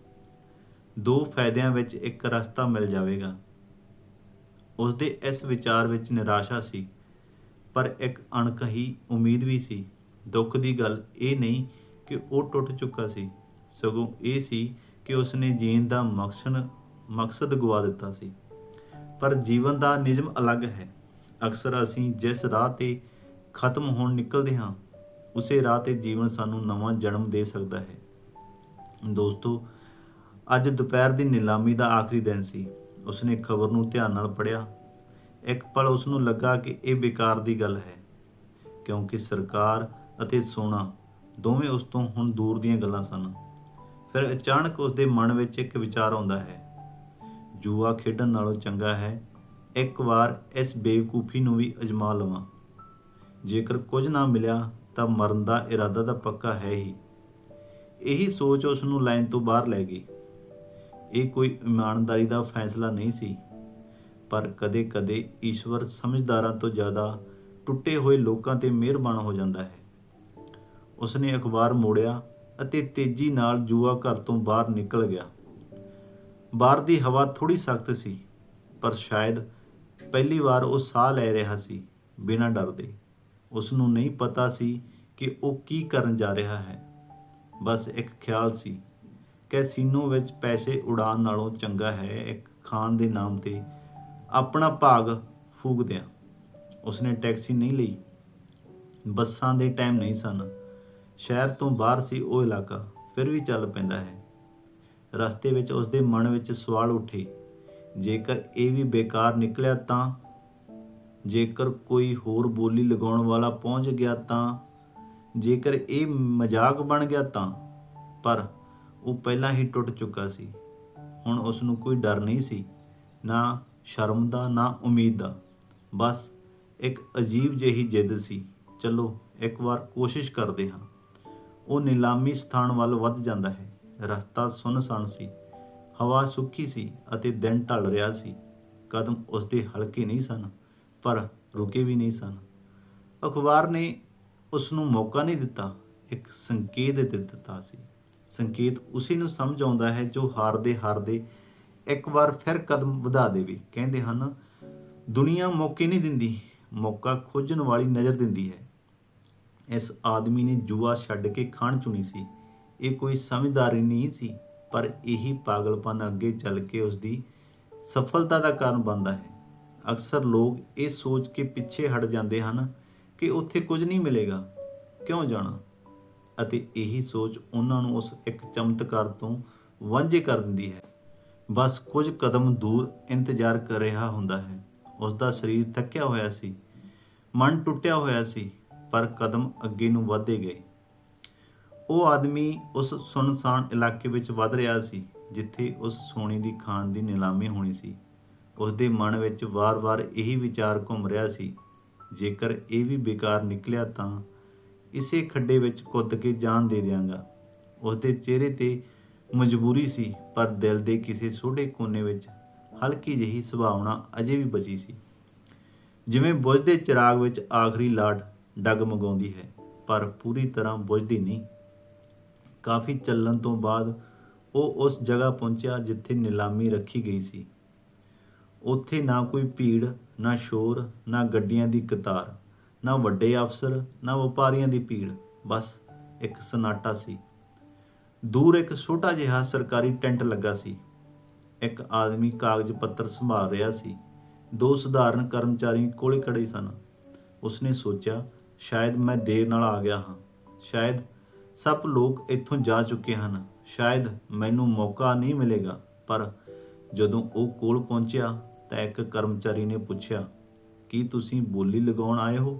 ਦੋ ਫਾਇਦਿਆਂ ਵਿੱਚ ਇੱਕ ਰਸਤਾ ਮਿਲ ਜਾਵੇਗਾ। ਉਸ ਦੇ ਇਸ ਵਿਚਾਰ ਵਿੱਚ ਨਿਰਾਸ਼ਾ ਸੀ, ਪਰ ਇੱਕ ਅਣਕਹੀ ਉਮੀਦ ਵੀ ਸੀ। ਦੁੱਖ ਦੀ ਗੱਲ ਇਹ ਨਹੀਂ ਕਿ ਉਹ ਟੁੱਟ ਚੁੱਕਾ ਸੀ, ਸਗੋਂ ਇਹ ਸੀ ਕਿ ਉਸਨੇ ਜੀਣ ਦਾ ਮਕਸਦ ਮਕਸਦ ਗਵਾ ਦਿੱਤਾ ਸੀ। ਪਰ ਜੀਵਨ ਦਾ ਨਿਯਮ ਅਲੱਗ ਹੈ। ਅਕਸਰ ਅਸੀਂ ਜਿਸ ਰਾਹ ਤੇ ਖਤਮ ਹੋਣ ਨਿਕਲਦੇ ਹਾਂ ਉਸੇ ਰਾਹ ਤੇ ਜੀਵਨ ਸਾਨੂੰ ਨਵਾਂ ਜਨਮ ਦੇ ਸਕਦਾ ਹੈ। ਦੋਸਤੋ, ਅੱਜ ਦੁਪਹਿਰ ਦੀ ਨਿਲਾਮੀ ਦਾ ਆਖਰੀ ਦਿਨ ਸੀ। ਉਸਨੇ ਖਬਰ ਨੂੰ ਧਿਆਨ ਨਾਲ ਪੜ੍ਹਿਆ। ਇੱਕ ਪਲ ਉਸ ਨੂੰ ਲੱਗਾ ਕਿ ਇਹ ਬੇਕਾਰ ਦੀ ਗੱਲ ਹੈ, ਕਿਉਂਕਿ ਸਰਕਾਰ ਅਤੇ ਸੋਨਾ ਦੋਵੇਂ ਉਸ ਤੋਂ ਹੁਣ ਦੂਰ ਦੀਆਂ ਗੱਲਾਂ ਸਨ। ਫਿਰ ਅਚਾਨਕ ਉਸ ਦੇ ਮਨ ਵਿੱਚ ਇੱਕ ਵਿਚਾਰ ਆਉਂਦਾ ਹੈ। ਜੂਆ ਖੇਡਣ ਨਾਲੋਂ ਚੰਗਾ ਹੈ, ਇੱਕ ਵਾਰ ਇਸ ਬੇਵਕੂਫੀ ਨੂੰ ਵੀ ਅਜਮਾ ਲਵਾਂ। ਜੇਕਰ ਕੁਝ ਨਾ ਮਿਲਿਆ ਤਾਂ ਮਰਨ ਦਾ ਇਰਾਦਾ ਤਾਂ ਪੱਕਾ ਹੈ ਹੀ। ਇਹੀ ਸੋਚ ਉਸ ਨੂੰ ਲਾਈਨ ਤੋਂ ਬਾਹਰ ਲੈ ਗਈ। ਇਹ ਕੋਈ ਇਮਾਨਦਾਰੀ ਦਾ ਫੈਸਲਾ ਨਹੀਂ ਸੀ, ਪਰ ਕਦੇ-ਕਦੇ ਈਸ਼ਵਰ ਸਮਝਦਾਰਾਂ ਤੋਂ ਜ਼ਿਆਦਾ ਟੁੱਟੇ ਹੋਏ ਲੋਕਾਂ ਤੇ ਮਿਹਰਬਾਨ ਹੋ ਜਾਂਦਾ ਹੈ। ਉਸਨੇ ਅਖਬਾਰ ਮੋੜਿਆ ਅਤੇ ਤੇਜ਼ੀ ਨਾਲ ਜੂਆ ਘਰ ਤੋਂ ਬਾਹਰ ਨਿਕਲ ਗਿਆ। ਬਾਹਰ ਦੀ ਹਵਾ ਥੋੜੀ ਸਖਤ ਸੀ, ਪਰ ਸ਼ਾਇਦ ਪਹਿਲੀ ਵਾਰ ਉਹ ਸਾਹ ਲੈ ਰਿਹਾ ਸੀ, ਬਿਨਾਂ ਡਰ ਦੇ ਉਸ ਨੂੰ ਨਹੀਂ ਪਤਾ ਸੀ ਕਿ ਉਹ ਕੀ ਕਰਨ ਜਾ ਰਿਹਾ ਹੈ। ਬਸ ਇੱਕ ਖਿਆਲ ਸੀ ਕੈਸੀਨੋ ਵਿੱਚ ਪੈਸੇ ਉਡਾਉਣ ਨਾਲੋਂ ਚੰਗਾ ਹੈ। ਇੱਕ ਖਾਨ ਦੇ ਨਾਮ ਤੇ ਆਪਣਾ ਭਾਗ ਫੂਕ ਦਿਆਂ ਉਸਨੇ ਟੈਕਸੀ ਨਹੀਂ ਲਈ। ਬੱਸਾਂ ਦੇ ਟਾਈਮ ਨਹੀਂ ਸਨ। ਸ਼ਹਿਰ ਤੋਂ ਬਾਹਰ ਸੀ ਉਹ ਇਲਾਕਾ, ਫਿਰ ਵੀ ਚੱਲ ਪੈਂਦਾ ਹੈ। ਰਸਤੇ ਵਿੱਚ ਉਸਦੇ ਮਨ ਵਿੱਚ ਸਵਾਲ ਉੱਠੇ। ਜੇਕਰ ਇਹ ਵੀ ਬੇਕਾਰ ਨਿਕਲਿਆ ਤਾਂ ਜੇਕਰ ਕੋਈ ਹੋਰ ਬੋਲੀ ਲਗਾਉਣ ਵਾਲਾ ਪਹੁੰਚ ਗਿਆ ਤਾਂ, ਜੇਕਰ ਇਹ ਮਜ਼ਾਕ ਬਣ ਗਿਆ ਤਾਂ, ਪਰ ਉਹ ਪਹਿਲਾਂ ਹੀ ਟੁੱਟ ਚੁੱਕਾ ਸੀ। ਹੁਣ ਉਸ ਨੂੰ ਕੋਈ ਡਰ ਨਹੀਂ ਸੀ, ਨਾ ਸ਼ਰਮ ਦਾ, ਨਾ ਉਮੀਦ ਦਾ। ਬਸ ਇੱਕ ਅਜੀਬ ਜਿਹੀ ਜਿੱਦ ਸੀ। ਚਲੋ, ਇੱਕ ਵਾਰ ਕੋਸ਼ਿਸ਼ ਕਰਦੇ ਹਾਂ। ਉਹ ਨਿਲਾਮੀ ਸਥਾਨ ਵੱਲ ਵੱਧ ਜਾਂਦਾ ਹੈ। ਰਸਤਾ ਸੁੰਨਸਾਨ ਸੀ। ਹਵਾ ਸੁੱਕੀ ਸੀ ਅਤੇ ਦਿਨ ਢਲ ਰਿਹਾ ਸੀ। ਕਦਮ ਉਸਦੇ ਹਲਕੇ ਨਹੀਂ ਸਨ। ਪਰ ਰੁਕੇ ਵੀ ਨਹੀਂ ਸਨ। ਅਖਬਾਰ ਨੇ ਉਸ ਨੂੰ ਮੌਕਾ ਨਹੀਂ ਦਿੱਤਾ, ਇੱਕ ਸੰਕੇਤ ਦੇ ਦਿੱਤਾ ਸੀ। ਸੰਕੇਤ ਉਸੇ ਨੂੰ ਸਮਝ ਆਉਂਦਾ ਹੈ ਜੋ ਹਾਰਦੇ ਹਾਰਦੇ ਇੱਕ ਵਾਰ ਫਿਰ ਕਦਮ ਵਧਾ ਦੇਵੇ। ਕਹਿੰਦੇ ਹਨ, ਦੁਨੀਆ ਮੌਕੇ ਨਹੀਂ ਦਿੰਦੀ, ਮੌਕਾ ਖੋਜਣ ਵਾਲੀ ਨਜ਼ਰ ਦਿੰਦੀ ਹੈ। ਇਸ ਆਦਮੀ ਨੇ ਜੂਆ ਛੱਡ ਕੇ ਖਾਣ ਚੁਣੀ ਸੀ। ਇਹ ਕੋਈ ਸਮਝਦਾਰੀ ਨਹੀਂ ਸੀ, ਪਰ ਇਹੀ ਪਾਗਲਪਨ ਅੱਗੇ ਚੱਲ ਕੇ ਉਸ ਦੀ ਸਫਲਤਾ ਦਾ ਕਾਰਨ ਬਣਦਾ ਹੈ। ਅਕਸਰ ਲੋਕ ਇਹ ਸੋਚ ਕੇ ਪਿੱਛੇ ਹਟ ਜਾਂਦੇ ਹਨ ਕਿ ਉੱਥੇ ਕੁਝ ਨਹੀਂ ਮਿਲੇਗਾ। ਕਿਉਂ ਜਾਣਾ? ਅਤੇ ਇਹੀ ਸੋਚ ਉਹਨਾਂ ਨੂੰ ਉਸ ਇੱਕ ਚਮਤਕਾਰ ਤੋਂ ਵਾਂਝੇ ਕਰ ਦਿੰਦੀ ਹੈ। ਬਸ ਕੁਝ ਕਦਮ ਦੂਰ ਇੰਤਜ਼ਾਰ ਕਰ ਰਿਹਾ ਹੁੰਦਾ ਹੈ। ਉਸ ਦਾ ਸਰੀਰ ਥੱਕਿਆ ਹੋਇਆ ਸੀ। ਮਨ ਟੁੱਟਿਆ ਹੋਇਆ ਸੀ, ਪਰ ਕਦਮ ਅੱਗੇ ਨੂੰ ਵਧਦੇ ਗਏ। ਉਹ ਆਦਮੀ ਉਸ ਸੁਨਸਾਨ ਇਲਾਕੇ ਵਿੱਚ ਵੱਧ ਰਿਹਾ ਸੀ, ਜਿੱਥੇ ਉਸ ਸੋਨੇ ਦੀ ਖਾਣ ਦੀ ਨਿਲਾਮੀ ਹੋਣੀ ਸੀ। ਉਸ ਦੇ ਮਨ ਵਿੱਚ ਵਾਰ-ਵਾਰ ਇਹੀ ਵਿਚਾਰ ਘੁੰਮ ਰਿਹਾ ਸੀ, ਜੇਕਰ ਇਹ ਵੀ ਬੇਕਾਰ ਨਿਕਲਿਆ ਤਾਂ ਇਸੇ ਖੱਡੇ ਵਿੱਚ ਕੁੱਦ ਕੇ ਜਾਨ ਦੇ ਦਿਆਂਗਾ। ਉਸ ਦੇ ਚਿਹਰੇ ਤੇ ਮਜਬੂਰੀ ਸੀ, ਪਰ ਦਿਲ ਦੇ ਕਿਸੇ ਛੋਟੇ ਕੋਨੇ ਵਿੱਚ ਹਲਕੀ ਜਿਹੀ ਸੁਭਾਵਨਾ ਅਜੇ ਵੀ ਬਚੀ ਸੀ। ਜਿਵੇਂ ਬੁਝਦੇ ਚਿਰਾਗ ਵਿੱਚ ਆਖਰੀ ਲਾਟ ਡਗਮਗਾਉਂਦੀ ਹੈ, ਪਰ ਪੂਰੀ ਤਰ੍ਹਾਂ ਬੁਝਦੀ ਨਹੀਂ। ਕਾਫੀ ਚੱਲਣ ਤੋਂ ਬਾਅਦ ਉਹ ਉਸ ਜਗ੍ਹਾ ਪਹੁੰਚਿਆ ਜਿੱਥੇ ਨਿਲਾਮੀ ਰੱਖੀ ਗਈ ਸੀ। ਉੱਥੇ ਨਾ ਕੋਈ ਭੀੜ, ਨਾ ਸ਼ੋਰ, ਨਾ ਗੱਡੀਆਂ ਦੀ ਕਤਾਰ, ਨਾ ਵੱਡੇ ਅਫਸਰ, ਨਾ ਵਪਾਰੀਆਂ ਦੀ ਭੀੜ, ਬਸ ਇੱਕ ਸਨਾਟਾ ਸੀ। ਦੂਰ ਇੱਕ ਛੋਟਾ ਜਿਹਾ ਸਰਕਾਰੀ ਟੈਂਟ ਲੱਗਾ ਸੀ। ਇੱਕ ਆਦਮੀ ਕਾਗਜ਼ ਪੱਤਰ ਸੰਭਾਲ ਰਿਹਾ ਸੀ। ਦੋ ਸਧਾਰਨ ਕਰਮਚਾਰੀ ਕੋਲੇ ਖੜੇ ਸਨ। ਉਸਨੇ ਸੋਚਿਆ, ਸ਼ਾਇਦ ਮੈਂ ਦੇਰ ਨਾਲ ਆ ਗਿਆ ਹਾਂ। ਸ਼ਾਇਦ ਸਭ ਲੋਕ ਇੱਥੋਂ ਜਾ ਚੁੱਕੇ ਹਨ। ਸ਼ਾਇਦ ਮੈਨੂੰ ਮੌਕਾ ਨਹੀਂ ਮਿਲੇਗਾ। ਪਰ ਜਦੋਂ ਉਹ ਕੋਲ ਪਹੁੰਚਿਆ ਤਾਂ ਇੱਕ ਕਰਮਚਾਰੀ ਨੇ ਪੁੱਛਿਆ, ਕੀ ਤੁਸੀਂ ਬੋਲੀ ਲਗਾਉਣ ਆਏ ਹੋ?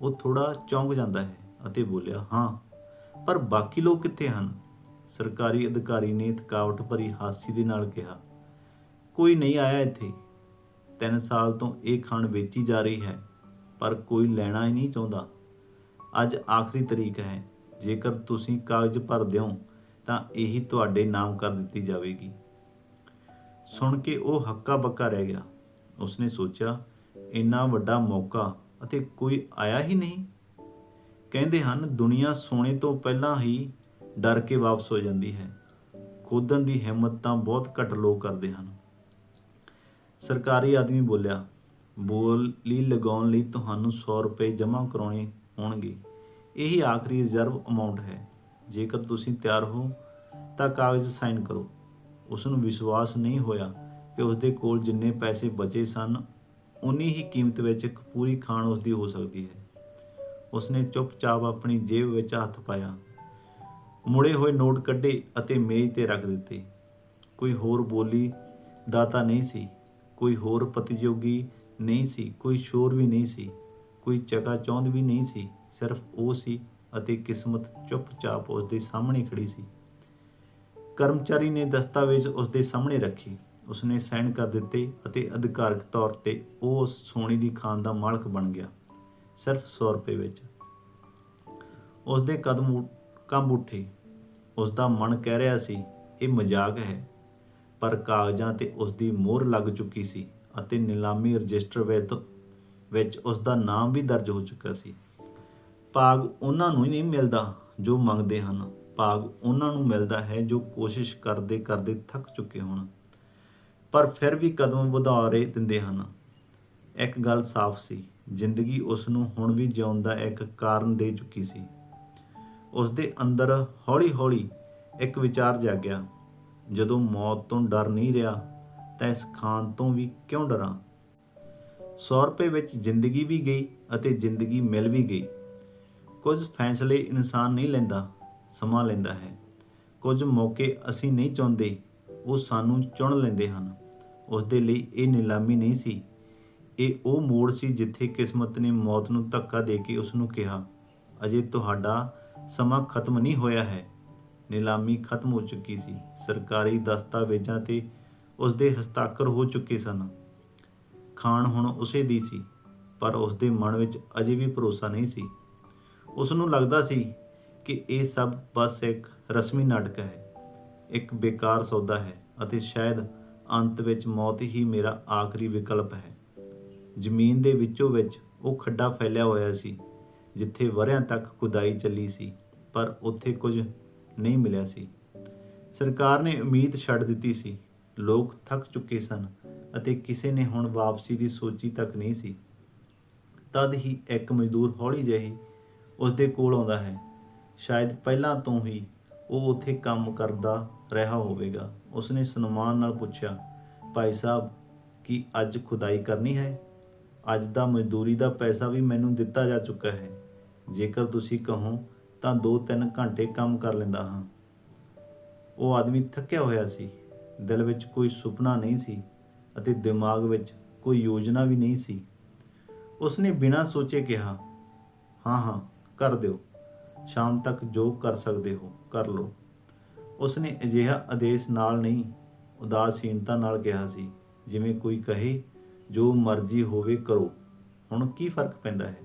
ਉਹ ਥੋੜਾ ਚੌਂਕ ਜਾਂਦਾ ਹੈ ਅਤੇ ਬੋਲਿਆ, ਹਾਂ, ਪਰ ਬਾਕੀ ਲੋਕ ਕਿੱਥੇ ਹਨ? ਸਰਕਾਰੀ ਅਧਿਕਾਰੀ ਨੇ ਥਕਾਵਟ ਭਰੀ ਹਾਸੀ ਦੇ ਨਾਲ ਕਿਹਾ, ਕੋਈ ਨਹੀਂ ਆਇਆ ਇੱਥੇ। 3 ਸਾਲ ਤੋਂ ਇਹ ਖਾਣ ਵੇਚੀ ਜਾ ਰਹੀ ਹੈ, ਪਰ ਕੋਈ ਲੈਣਾ ਹੀ ਨਹੀਂ ਚਾਹੁੰਦਾ। ਅੱਜ ਆਖਰੀ ਤਰੀਕ ਹੈ। ਜੇਕਰ ਤੁਸੀਂ ਕਾਗਜ਼ ਭਰ ਦਿਓ ਤਾਂ ਇਹੀ ਤੁਹਾਡੇ ਨਾਮ ਕਰ ਦਿੱਤੀ ਜਾਵੇਗੀ। ਸੁਣ ਕੇ ਉਹ ਹੱਕਾ ਬੱਕਾ ਰਹਿ ਗਿਆ। ਉਸਨੇ ਸੋਚਿਆ, ਇੰਨਾ ਵੱਡਾ ਮੌਕਾ ਅਤੇ ਕੋਈ ਆਇਆ ਹੀ ਨਹੀਂ। ਕਹਿੰਦੇ ਹਨ, ਦੁਨੀਆ ਸੋਨੇ ਤੋਂ ਪਹਿਲਾਂ ਹੀ ਡਰ ਕੇ ਵਾਪਸ ਹੋ ਜਾਂਦੀ ਹੈ। ਖੋਦਣ ਦੀ ਹਿੰਮਤ ਤਾਂ ਬਹੁਤ ਘੱਟ ਲੋਕ ਕਰਦੇ ਹਨ। ਸਰਕਾਰੀ ਆਦਮੀ ਬੋਲਿਆ, ਬੋਲੀ ਲਗਾਉਣ ਲਈ ਤੁਹਾਨੂੰ 100 ਰੁਪਏ ਜਮ੍ਹਾਂ ਕਰਾਉਣੇ ਹੋਣਗੇ। ਇਹੀ ਆਖਰੀ ਰਿਜ਼ਰਵ ਅਮਾਉਂਟ ਹੈ। ਜੇਕਰ ਤੁਸੀਂ ਤਿਆਰ ਹੋ, ਤਾਂ ਕਾਗਜ਼ ਸਾਈਨ ਕਰੋ। ਉਸ ਨੂੰ ਵਿਸ਼ਵਾਸ ਨਹੀਂ ਹੋਇਆ ਕਿ ਉਸ ਦੇ ਕੋਲ ਜਿੰਨੇ ਪੈਸੇ ਬਚੇ ਸਨ, ਉਨੀ ਹੀ ਕੀਮਤ ਵਿੱਚ ਇੱਕ ਪੂਰੀ ਖਾਣ ਉਸ ਦੀ ਹੋ ਸਕਦੀ ਹੈ। ਉਸਨੇ ਚੁੱਪਚਾਪ ਆਪਣੀ ਜੇਬ ਵਿੱਚ ਹੱਥ ਪਾਇਆ। ਮੁੜੇ ਹੋਏ ਨੋਟ ਕੱਢੇ ਅਤੇ ਮੇਜ਼ ਤੇ ਰੱਖ ਦਿੱਤੇ। ਕੋਈ ਹੋਰ ਬੋਲੀ ਦਾਤਾ ਨਹੀਂ ਸੀ, ਕੋਈ ਹੋਰ ਪ੍ਰਤੀਯੋਗੀ ਨਹੀਂ ਸੀ, ਕੋਈ ਸ਼ੋਰ ਵੀ ਨਹੀਂ ਸੀ, ਕੋਈ ਚਕਾ ਚੌਂਦ ਵੀ ਨਹੀਂ ਸੀ, ਸਿਰਫ ਉਹ ਸੀ ਅਤੇ ਕਿਸਮਤ ਚੁੱਪਚਾਪ ਉਸ ਦੇ ਸਾਹਮਣੇ ਖੜੀ ਸੀ। ਕਰਮਚਾਰੀ ਨੇ ਦਸਤਾਵੇਜ਼ ਉਸ ਦੇ ਸਾਹਮਣੇ ਰੱਖੇ। ਉਸਨੇ ਸਾਈਨ ਕਰ ਦਿੱਤੇ ਅਤੇ ਅਧਿਕਾਰਕ ਤੌਰ ਤੇ ਉਹ ਉਸ ਸੋਨੇ ਦੀ ਖਾਨ ਦਾ ਮਾਲਕ ਬਣ ਗਿਆ, ਸਿਰਫ 100 ਰੁਪਏ ਵਿੱਚ। ਉਸ ਦੇ ਕਦਮ ਉ- ਕੰਬ ਉੱਠੇ। ਉਸ ਦਾ ਮਨ ਕਹਿ ਰਿਹਾ ਸੀ, ਇਹ ਮਜ਼ਾਕ ਹੈ, ਪਰ ਕਾਗਜ਼ਾਂ ਤੇ ਉਸ ਦੀ ਮੋਹਰ ਲੱਗ ਚੁੱਕੀ ਸੀ ਅਤੇ ਨਿਲਾਮੀ ਰਜਿਸਟਰ ਵਿੱਚ ਵਿੱਚ ਉਸ ਦਾ ਨਾਮ ਵੀ ਦਰਜ ਹੋ ਚੁੱਕਾ ਸੀ। ਭਾਗ ਉਹਨਾਂ ਨੂੰ ਹੀ ਨਹੀਂ ਮਿਲਦਾ ਜੋ ਮੰਗਦੇ ਹਨ। ਭਾਗ ਉਹਨਾਂ ਨੂੰ ਮਿਲਦਾ ਹੈ ਜੋ ਕੋਸ਼ਿਸ਼ ਕਰਦੇ ਕਰਦੇ ਥੱਕ ਚੁੱਕੇ ਹੋਣ। ਪਰ ਫਿਰ ਵੀ ਕਦਮ ਵਧਾ ਰਹੇ ਦਿੰਦੇ ਹਨ। ਇੱਕ ਗੱਲ ਸਾਫ਼ ਸੀ, ਜ਼ਿੰਦਗੀ ਉਸ ਨੂੰ ਹੁਣ ਵੀ ਜਿਉਣ ਦਾ ਇੱਕ ਕਾਰਨ ਦੇ ਚੁੱਕੀ ਸੀ। ਉਸ ਦੇ ਅੰਦਰ ਹੌਲੀ-ਹੌਲੀ ਇੱਕ ਵਿਚਾਰ ਜਾਗਿਆ ਜਦੋਂ ਮੌਤ ਤੋਂ ਡਰ ਨਹੀਂ ਰਿਹਾ, ਤਾਂ ਇਸ ਖਾਨ ਤੋਂ ਵੀ ਕਿਉਂ ਡਰਾਂ? 100 ਰੁਪਏ ਵਿੱਚ ਜ਼ਿੰਦਗੀ ਵੀ ਗਈ ਅਤੇ ਜ਼ਿੰਦਗੀ ਮਿਲ ਵੀ ਗਈ। ਕੁਝ ਫੈਸਲੇ ਇਨਸਾਨ ਨਹੀਂ ਲੈਂਦਾ। ਸਮਾਂ ਲੈਂਦਾ ਹੈ। ਕੁਝ ਮੌਕੇ ਅਸੀਂ ਨਹੀਂ ਚਾਹੁੰਦੇ, ਉਹ ਸਾਨੂੰ ਚੁਣ ਲੈਂਦੇ ਹਨ। ਉਸ ਦੇ ਲਈ ਇਹ ਨਿਲਾਮੀ ਨਹੀਂ ਸੀ। ਇਹ ਉਹ ਮੋੜ ਸੀ ਜਿੱਥੇ ਕਿਸਮਤ ਨੇ ਮੌਤ ਨੂੰ ਧੱਕਾ ਦੇ ਕੇ ਉਸ ਨੂੰ ਕਿਹਾ, ਅਜੇ ਤੁਹਾਡਾ ਸਮਾਂ ਖਤਮ ਨਹੀਂ ਹੋਇਆ ਹੈ। ਨਿਲਾਮੀ ਖਤਮ ਹੋ ਚੁੱਕੀ ਸੀ। ਸਰਕਾਰੀ ਦਸਤਾਵੇਜ਼ਾਂ ਤੇ ਉਸ ਦੇ ਹਸਤਾਖਰ ਹੋ ਚੁੱਕੇ ਸਨ। ਖਾਨ ਹੁਣ ਉਸੇ ਦੀ ਸੀ, ਪਰ ਉਸ ਦੇ ਮਨ ਵਿੱਚ ਅਜੇ ਵੀ ਭਰੋਸਾ ਨਹੀਂ ਸੀ। ਉਸ ਨੂੰ ਲੱਗਦਾ ਸੀ ਕਿ ਇਹ ਸਭ ਬਸ ਇੱਕ ਰਸਮੀ ਨਾਟਕ ਹੈ। ਇੱਕ ਬੇਕਾਰ ਸੌਦਾ ਹੈ ਅਤੇ ਸ਼ਾਇਦ ਅੰਤ ਵਿੱਚ ਮੌਤ ਹੀ ਮੇਰਾ ਆਖਰੀ ਵਿਕਲਪ ਹੈ। ਜ਼ਮੀਨ ਦੇ ਵਿੱਚੋਂ ਵਿੱਚ ਉਹ ਖੱਡਾ ਫੈਲਿਆ ਹੋਇਆ ਸੀ, ਜਿੱਥੇ ਵਰਿਆਂ ਤੱਕ ਖੁਦਾਈ ਚੱਲੀ ਸੀ, ਪਰ ਉੱਥੇ ਕੁਝ ਨਹੀਂ ਮਿਲਿਆ ਸੀ। ਸਰਕਾਰ ਨੇ ਉਮੀਦ ਛੱਡ ਦਿੱਤੀ ਸੀ, ਲੋਕ ਥੱਕ ਚੁੱਕੇ ਸਨ ਅਤੇ ਕਿਸੇ ਨੇ ਹੁਣ ਵਾਪਸੀ ਦੀ ਸੋਚੀ ਤੱਕ ਨਹੀਂ ਸੀ। ਤਦ ਹੀ ਇੱਕ ਮਜ਼ਦੂਰ ਹੌਲੀ ਜਿਹੀ ਉਸ ਦੇ ਕੋਲ ਆਉਂਦਾ ਹੈ। ਸ਼ਾਇਦ ਪਹਿਲਾਂ ਤੋਂ ਹੀ ਉਹ ਉੱਥੇ ਕੰਮ ਕਰਦਾ ਰਿਹਾ ਹੋਵੇਗਾ। ਉਸਨੇ ਸਨਮਾਨ ਨਾਲ ਪੁੱਛਿਆ, ਭਾਈ ਸਾਹਿਬ, ਕੀ ਅੱਜ ਖੁਦਾਈ ਕਰਨੀ ਹੈ? ਅੱਜ ਦਾ ਮਜ਼ਦੂਰੀ ਦਾ ਪੈਸਾ ਵੀ ਮੈਨੂੰ ਦਿੱਤਾ ਜਾ ਚੁੱਕਾ ਹੈ। ਜੇਕਰ ਤੁਸੀਂ ਕਹੋ ਤਾਂ 2-3 ਘੰਟੇ ਕੰਮ ਕਰ ਲੈਂਦਾ ਹਾਂ। ਉਹ ਆਦਮੀ ਥੱਕਿਆ ਹੋਇਆ ਸੀ। ਦਿਲ ਵਿੱਚ ਕੋਈ ਸੁਪਨਾ ਨਹੀਂ ਸੀ ਅਤੇ ਦਿਮਾਗ ਵਿੱਚ ਕੋਈ ਯੋਜਨਾ ਵੀ ਨਹੀਂ ਸੀ। ਉਸਨੇ ਬਿਨਾਂ ਸੋਚੇ ਕਿਹਾ, ਹਾਂ ਹਾਂ, ਕਰ ਦਿਓ। ਸ਼ਾਮ ਤੱਕ ਜੋ ਕਰ ਸਕਦੇ ਹੋ, ਕਰ ਲਓ। ਉਸਨੇ ਅਜਿਹਾ ਆਦੇਸ਼ ਨਾਲ ਨਹੀਂ, ਉਦਾਸੀਨਤਾ ਨਾਲ ਕਿਹਾ ਸੀ, ਜਿਵੇਂ ਕੋਈ ਕਹੇ, ਜੋ ਮਰਜ਼ੀ ਹੋਵੇ ਕਰੋ। ਹੁਣ ਕੀ ਫ਼ਰਕ ਪੈਂਦਾ ਹੈ?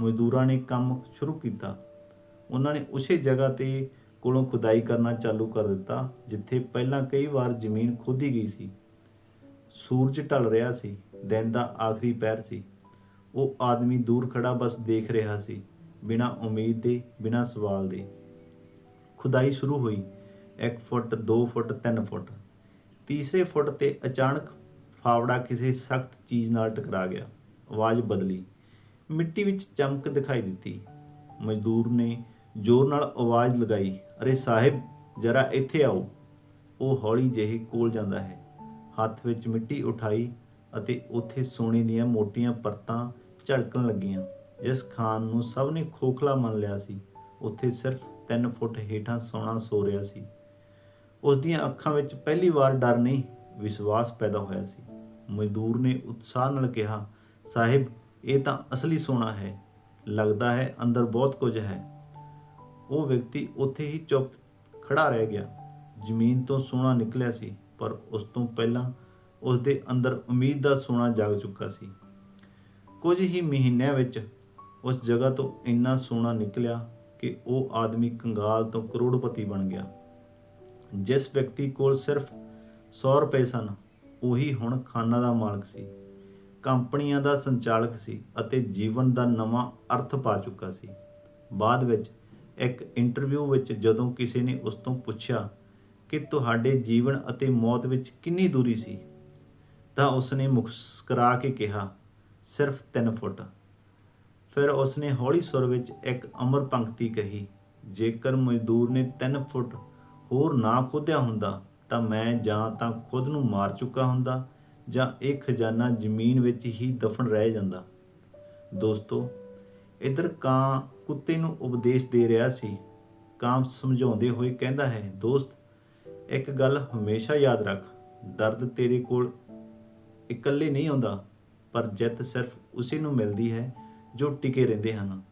ਮਜ਼ਦੂਰਾਂ ਨੇ ਕੰਮ ਸ਼ੁਰੂ ਕੀਤਾ। ਉਹਨਾਂ ਨੇ ਉਸੇ ਜਗ੍ਹਾ ਤੇ ਕੋਲੋਂ ਖੁਦਾਈ ਕਰਨਾ ਚਾਲੂ ਕਰ ਦਿੱਤਾ, ਜਿੱਥੇ ਪਹਿਲਾਂ ਕਈ ਵਾਰ ਜ਼ਮੀਨ ਖੋਦੀ ਗਈ ਸੀ। ਸੂਰਜ ਢਲ ਰਿਹਾ ਸੀ, ਦਿਨ ਦਾ ਆਖਰੀ ਪੈਰ ਸੀ। ਉਹ ਆਦਮੀ ਦੂਰ ਖੜਾ ਬਸ ਦੇਖ ਰਿਹਾ ਸੀ। ਬਿਨਾਂ ਉਮੀਦ ਦੇ, ਬਿਨਾਂ ਸਵਾਲ ਦੇ। ਖੁਦਾਈ ਸ਼ੁਰੂ ਹੋਈ 1 ਫੁੱਟ 2 ਫੁੱਟ 3 ਫੁੱਟ। ਤੀਸਰੇ ਫੁੱਟ ਤੇ ਅਚਾਨਕ ਫਾਵੜਾ ਕਿਸੇ ਸਖਤ ਚੀਜ਼ ਨਾਲ ਟਕਰਾ ਗਿਆ। ਆਵਾਜ਼ ਬਦਲੀ। ਮਿੱਟੀ ਵਿੱਚ ਚਮਕ ਦਿਖਾਈ ਦਿੱਤੀ। ਮਜ਼ਦੂਰ ਨੇ ਜ਼ੋਰ ਨਾਲ ਆਵਾਜ਼ ਲਗਾਈ, ਅਰੇ ਸਾਹਿਬ, ਜਰਾ ਇੱਥੇ ਆਓ। ਉਹ ਹੌਲੀ ਜਿਹੇ ਕੋਲ ਜਾਂਦਾ ਹੈ। ਹੱਥ ਵਿੱਚ ਮਿੱਟੀ ਉਠਾਈ ਅਤੇ ਉੱਥੇ ਸੋਨੇ ਦੀਆਂ ਮੋਟੀਆਂ ਪਰਤਾਂ ਝਲਕਣ ਲੱਗੀਆਂ। ਇਸ ਖਾਨ ਨੂੰ ਸਭ ਨੇ ਖੋਖਲਾ ਮੰਨ ਲਿਆ ਸੀ। ਉੱਥੇ ਸਿਰਫ 3 ਫੁੱਟ ਹੇਠਾਂ ਸੋਨਾ ਸੋ ਰਿਹਾ ਸੀ। ਉਸ ਦੀਆਂ ਅੱਖਾਂ ਵਿੱਚ ਪਹਿਲੀ ਵਾਰ ਡਰ ਨਹੀਂ, ਵਿਸ਼ਵਾਸ ਪੈਦਾ ਹੋਇਆ ਸੀ। ਮਜ਼ਦੂਰ ਨੇ ਉਤਸ਼ਾਹ ਨਾਲ ਕਿਹਾ, ਸਾਹਿਬ, ਇਹ ਤਾਂ ਅਸਲੀ ਸੋਨਾ ਹੈ। ਲੱਗਦਾ ਹੈ ਅੰਦਰ ਬਹੁਤ ਕੁਝ ਹੈ। ਉਹ ਵਿਅਕਤੀ ਉੱਥੇ ਹੀ ਚੁੱਪ ਖੜਾ ਰਹਿ ਗਿਆ। ਜ਼ਮੀਨ ਤੋਂ ਸੋਨਾ ਨਿਕਲਿਆ ਸੀ, ਪਰ ਉਸ ਤੋਂ ਪਹਿਲਾਂ ਉਸ ਦੇ ਅੰਦਰ ਉਮੀਦ ਦਾ ਸੋਨਾ ਜਾਗ ਚੁੱਕਾ ਸੀ। ਕੁਝ ਹੀ ਮਹੀਨਿਆਂ ਵਿੱਚ ਉਸ ਜਗ੍ਹਾ ਤੋਂ ਇੰਨਾ ਸੋਨਾ ਨਿਕਲਿਆ ਕਿ ਉਹ ਆਦਮੀ ਕੰਗਾਲ ਤੋਂ ਕਰੋੜਪਤੀ ਬਣ ਗਿਆ। ਜਿਸ ਵਿਅਕਤੀ ਕੋਲ ਸਿਰਫ 100 ਰੁਪਏ ਸਨ, ਉਹੀ ਹੁਣ ਖਾਨਾ ਦਾ ਮਾਲਕ ਸੀ, ਕੰਪਨੀਆਂ ਦਾ ਸੰਚਾਲਕ ਸੀ ਅਤੇ ਜੀਵਨ ਦਾ ਨਵਾਂ ਅਰਥ ਪਾ ਚੁੱਕਾ ਸੀ। ਬਾਅਦ ਵਿੱਚ ਇੱਕ ਇੰਟਰਵਿਊ ਵਿੱਚ ਜਦੋਂ ਕਿਸੇ ਨੇ ਉਸ ਤੋਂ ਪੁੱਛਿਆ ਕਿ ਤੁਹਾਡੇ ਜੀਵਨ ਅਤੇ ਮੌਤ ਵਿੱਚ ਕਿੰਨੀ ਦੂਰੀ ਸੀ, ਤਾਂ ਉਸਨੇ ਮੁਸਕਰਾ ਕੇ ਕਿਹਾ, ਸਿਰਫ 3 ਫੁੱਟ। ਫਿਰ ਉਸਨੇ ਹੌਲੀ ਸੁਰ ਵਿੱਚ ਇੱਕ ਅਮਰ ਪੰਕਤੀ ਕਹੀ, ਜੇਕਰ ਮਜ਼ਦੂਰ ਨੇ 3 ਫੁੱਟ ਹੋਰ ਨਾ ਖੋਦਿਆ ਹੁੰਦਾ, ਤਾਂ ਮੈਂ ਜਾਂ ਤਾਂ ਖੁਦ ਨੂੰ ਮਾਰ ਚੁੱਕਾ ਹੁੰਦਾ ਜਾਂ ਇਹ ਖਜ਼ਾਨਾ ਜ਼ਮੀਨ ਵਿੱਚ ਹੀ ਦਫਨ ਰਹਿ ਜਾਂਦਾ। ਦੋਸਤੋ, ਇਧਰ ਕਾਂ ਕੁੱਤੇ ਨੂੰ ਉਪਦੇਸ਼ ਦੇ ਰਿਹਾ ਸੀ। ਕਾਂ ਸਮਝਾਉਂਦੇ ਹੋਏ ਕਹਿੰਦਾ ਹੈ, ਦੋਸਤ, ਇੱਕ ਗੱਲ ਹਮੇਸ਼ਾ ਯਾਦ ਰੱਖ, ਦਰਦ ਤੇਰੇ ਕੋਲ ਇਕੱਲੇ ਨਹੀਂ ਆਉਂਦਾ, ਪਰ ਜਿੱਤ ਸਿਰਫ ਉਸੇ ਨੂੰ ਮਿਲਦੀ ਹੈ ਜੋ ਟਿਕੇ ਰਹਿੰਦੇ ਹਨ।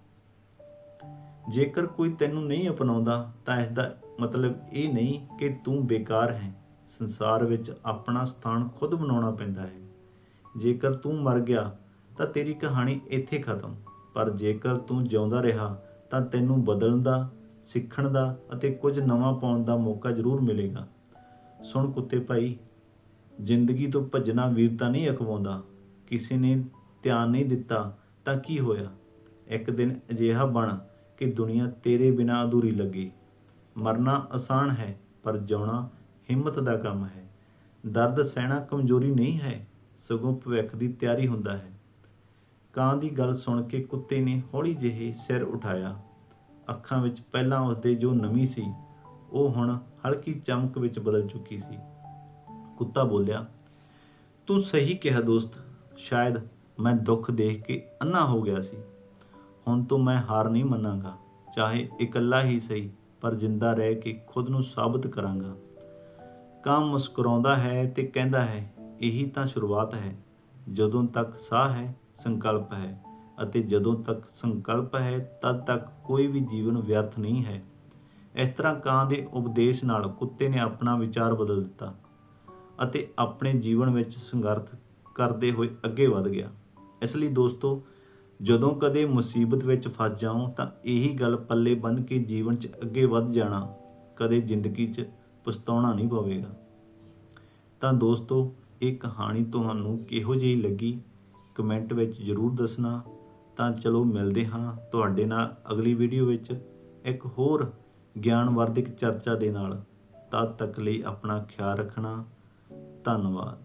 ਜੇਕਰ ਕੋਈ ਤੈਨੂੰ ਨਹੀਂ ਅਪਣਾਉਂਦਾ, ਤਾਂ ਇਸ ਦਾ ਮਤਲਬ ਇਹ ਨਹੀਂ ਕਿ ਤੂੰ ਬੇਕਾਰ ਹੈ। ਸੰਸਾਰ ਵਿੱਚ ਆਪਣਾ ਸਥਾਨ ਖੁਦ ਬਣਾਉਣਾ ਪੈਂਦਾ ਹੈ। ਜੇਕਰ ਤੂੰ ਮਰ ਗਿਆ, ਤਾਂ ਤੇਰੀ ਕਹਾਣੀ ਇੱਥੇ ਖਤਮ। ਪਰ ਜੇਕਰ ਤੂੰ ਜਿਉਂਦਾ ਰਿਹਾ, ਤਾਂ ਤੈਨੂੰ ਬਦਲਣ ਦਾ, ਸਿੱਖਣ ਦਾ ਅਤੇ ਕੁਝ ਨਵਾਂ ਪਾਉਣ ਦਾ ਮੌਕਾ ਜ਼ਰੂਰ ਮਿਲੇਗਾ। ਸੁਣ ਕੁੱਤੇ ਭਾਈ, ਜ਼ਿੰਦਗੀ ਤੋਂ ਭੱਜਣਾ ਵੀਰਤਾ ਨਹੀਂ ਅਖਵਾਉਂਦਾ। ਕਿਸੇ ਨੇ ਧਿਆਨ ਨਹੀਂ ਦਿੱਤਾ ਤਾਂ ਕੀ ਹੋਇਆ? ਇੱਕ ਦਿਨ ਅਜਿਹਾ ਬਣ ਕਿ ਦੁਨੀਆ ਤੇਰੇ ਬਿਨਾਂ ਅਧੂਰੀ ਲੱਗੇ। ਮਰਨਾ ਆਸਾਨ ਹੈ, ਪਰ ਜਿਉਣਾ ਹਿੰਮਤ ਦਾ ਕੰਮ ਹੈ। ਦਰਦ ਸਹਿਣਾ ਕਮਜ਼ੋਰੀ ਨਹੀਂ ਹੈ, ਸਗੋਂ ਭਵਿੱਖ ਦੀ ਤਿਆਰੀ ਹੁੰਦਾ ਹੈ। ਕਾਂ ਦੀ ਗੱਲ ਸੁਣ ਕੇ ਕੁੱਤੇ ਨੇ ਹੌਲੀ ਜਿਹੇ ਸਿਰ ਉਠਾਇਆ। ਅੱਖਾਂ ਵਿੱਚ ਪਹਿਲਾਂ ਉਸਦੇ ਜੋ ਨਮੀ ਸੀ, ਉਹ ਹੁਣ ਹਲਕੀ ਚਮਕ ਵਿੱਚ ਬਦਲ ਚੁੱਕੀ ਸੀ। ਕੁੱਤਾ ਬੋਲਿਆ, ਤੂੰ ਸਹੀ ਕਿਹਾ ਦੋਸਤ, ਸ਼ਾਇਦ ਮੈਂ ਦੁੱਖ ਦੇਖ ਕੇ ਅੰਨਾ ਹੋ ਗਿਆ ਸੀ। ਹੁਣ ਤੋਂ ਮੈਂ ਹਾਰ ਨਹੀਂ ਮੰਨਾਂਗਾ। ਚਾਹੇ ਇਕੱਲਾ ਹੀ ਸਹੀ, ਪਰ ਜਿੰਦਾ ਰਹਿ ਕੇ ਖੁਦ ਨੂੰ ਸਾਬਤ ਕਰਾਂਗਾ। ਕਾਂ ਮੁਸਕਰਾਉਂਦਾ ਹੈ ਤੇ ਕਹਿੰਦਾ ਹੈ, ਇਹੀ ਤਾਂ ਸ਼ੁਰੂਆਤ ਹੈ। ਜਦੋਂ ਤੱਕ ਸਾਹ ਹੈ, ਸੰਕਲਪ ਹੈ। ਅਤੇ ਜਦੋਂ ਤੱਕ ਸੰਕਲਪ ਹੈ, ਤਦ ਤੱਕ ਕੋਈ ਵੀ ਜੀਵਨ ਵਿਅਰਥ ਨਹੀਂ ਹੈ। ਇਸ ਤਰ੍ਹਾਂ ਕਾਂ ਦੇ ਉਪਦੇਸ਼ ਨਾਲ ਕੁੱਤੇ ਨੇ ਆਪਣਾ ਵਿਚਾਰ ਬਦਲ ਦਿੱਤਾ ਅਤੇ ਆਪਣੇ ਜੀਵਨ ਵਿੱਚ ਸੰਘਰਸ਼ ਕਰਦੇ ਹੋਏ ਅੱਗੇ ਵਧ ਗਿਆ। ਇਸ ਲਈ ਦੋਸਤੋ, ਜਦੋਂ ਕਦੇ ਮੁਸੀਬਤ ਵਿੱਚ ਫਸ ਜਾਓ ਤਾਂ ਇਹੀ ਗੱਲ ਪੱਲੇ ਬੰਨ ਕੇ ਜੀਵਨ 'ਚ ਅੱਗੇ ਵੱਧ ਜਾਣਾ ਕਦੇ ਜ਼ਿੰਦਗੀ 'ਚ ਪਛਤਾਉਣਾ ਨਹੀਂ ਪਵੇਗਾ। ਤਾਂ ਦੋਸਤੋ, ਇਹ ਕਹਾਣੀ ਤੁਹਾਨੂੰ ਕਿਹੋ ਜਿਹੀ ਲੱਗੀ? ਕਮੈਂਟ ਵਿੱਚ ਜ਼ਰੂਰ ਦੱਸਣਾ। ਤਾਂ ਚਲੋ ਮਿਲਦੇ ਹਾਂ ਤੁਹਾਡੇ ਨਾਲ ਅਗਲੀ ਵੀਡੀਓ ਵਿੱਚ ਇੱਕ ਹੋਰ ਗਿਆਨਵਰਧਕ ਚਰਚਾ ਦੇ ਨਾਲ। ਤਦ ਤੱਕ ਲਈ ਆਪਣਾ ਖਿਆਲ ਰੱਖਣਾ। ਧੰਨਵਾਦ।